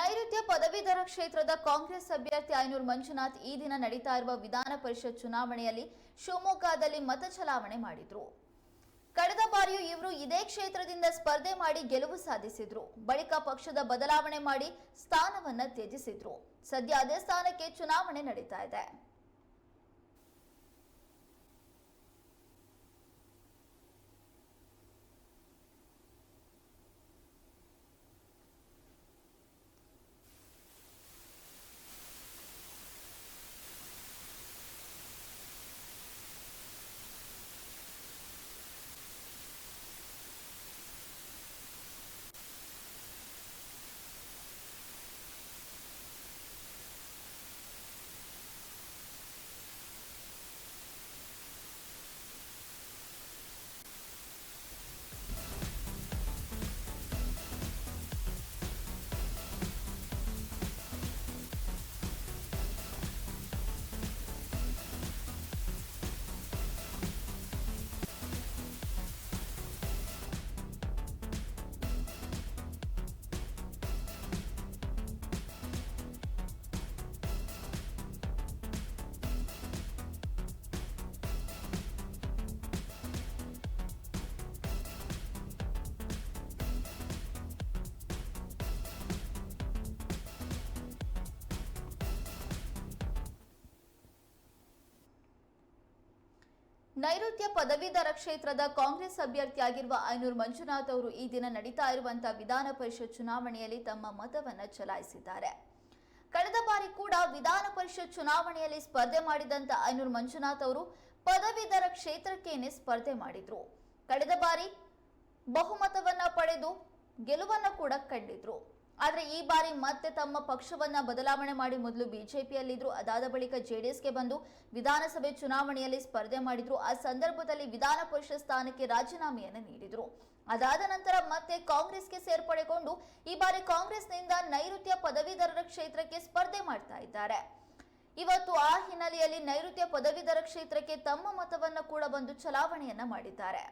ನೈಋತ್ಯ ಪದವೀಧರ ಕ್ಷೇತ್ರದ ಕಾಂಗ್ರೆಸ್ ಅಭ್ಯರ್ಥಿ ಐನೂರು ಮಂಜುನಾಥ್ ಈ ದಿನ ನಡೀತಾ ಇರುವ ವಿಧಾನ ಪರಿಷತ್ ಚುನಾವಣೆಯಲ್ಲಿ ಶಿವಮೊಗ್ಗದಲ್ಲಿ ಮತ ಚಲಾವಣೆ ಮಾಡಿದ್ರು. ಕಳೆದ ಬಾರಿಯೂ ಇವರು ಇದೇ ಕ್ಷೇತ್ರದಿಂದ ಸ್ಪರ್ಧೆ ಮಾಡಿ ಗೆಲುವು ಸಾಧಿಸಿದ್ರು. ಬಳಿಕ ಪಕ್ಷದ ಬದಲಾವಣೆ ಮಾಡಿ ಸ್ಥಾನವನ್ನ ತ್ಯಜಿಸಿದ್ರು. ಸದ್ಯ ಅದೇ ಸ್ಥಾನಕ್ಕೆ ಚುನಾವಣೆ ನಡೀತಾ ಇದೆ. ನೈಋತ್ಯ ಪದವೀಧರ ಕ್ಷೇತ್ರದ ಕಾಂಗ್ರೆಸ್ ಅಭ್ಯರ್ಥಿಯಾಗಿರುವ ಐನೂರು ಮಂಜುನಾಥ್ ಅವರು ಈ ದಿನ ನಡೀತಾ ಇರುವಂತಹ ವಿಧಾನ ಪರಿಷತ್ ಚುನಾವಣೆಯಲ್ಲಿ ತಮ್ಮ ಮತವನ್ನು ಚಲಾಯಿಸಿದ್ದಾರೆ. ಕಳೆದ ಬಾರಿ ಕೂಡ ವಿಧಾನ ಪರಿಷತ್ ಚುನಾವಣೆಯಲ್ಲಿ ಸ್ಪರ್ಧೆ ಮಾಡಿದಂತ ಐನೂರು ಮಂಜುನಾಥ್ ಅವರು ಪದವೀಧರ ಕ್ಷೇತ್ರಕ್ಕೇನೆ ಸ್ಪರ್ಧೆ ಮಾಡಿದ್ರು. ಕಳೆದ ಬಾರಿ ಬಹುಮತವನ್ನ ಪಡೆದು ಗೆಲುವನ್ನು ಕೂಡ ಕಂಡಿದ್ರು. ಆದ್ರೆ ಈ ಬಾರಿ ಮತ್ತೆ ತಮ್ಮ ಪಕ್ಷವನ್ನ ಬದಲಾವಣೆ ಮಾಡಿ ಮೊದಲು ಬಿಜೆಪಿಯಲ್ಲಿದ್ರು, ಅದಾದ ಬಳಿಕ ಜೆಡಿಎಸ್ಗೆ ಬಂದು ವಿಧಾನಸಭೆ ಚುನಾವಣೆಯಲ್ಲಿ ಸ್ಪರ್ಧೆ ಮಾಡಿದ್ರು. ಆ ಸಂದರ್ಭದಲ್ಲಿ ವಿಧಾನ ಪರಿಷತ್ ಸ್ಥಾನಕ್ಕೆ ರಾಜೀನಾಮೆಯನ್ನು ನೀಡಿದ್ರು. ಅದಾದ ನಂತರ ಮತ್ತೆ ಕಾಂಗ್ರೆಸ್ಗೆ ಸೇರ್ಪಡೆಗೊಂಡು ಈ ಬಾರಿ ಕಾಂಗ್ರೆಸ್ನಿಂದ ನೈಋತ್ಯ ಪದವೀಧರರ ಕ್ಷೇತ್ರಕ್ಕೆ ಸ್ಪರ್ಧೆ ಮಾಡ್ತಾ ಇದ್ದಾರೆ. ಇವತ್ತು ಆ ಹಿನ್ನೆಲೆಯಲ್ಲಿ ನೈಋತ್ಯ ಪದವೀಧರ ಕ್ಷೇತ್ರಕ್ಕೆ ತಮ್ಮ ಮತವನ್ನ ಕೂಡ ಬಂದು ಚಲಾವಣೆಯನ್ನ ಮಾಡಿದ್ದಾರೆ.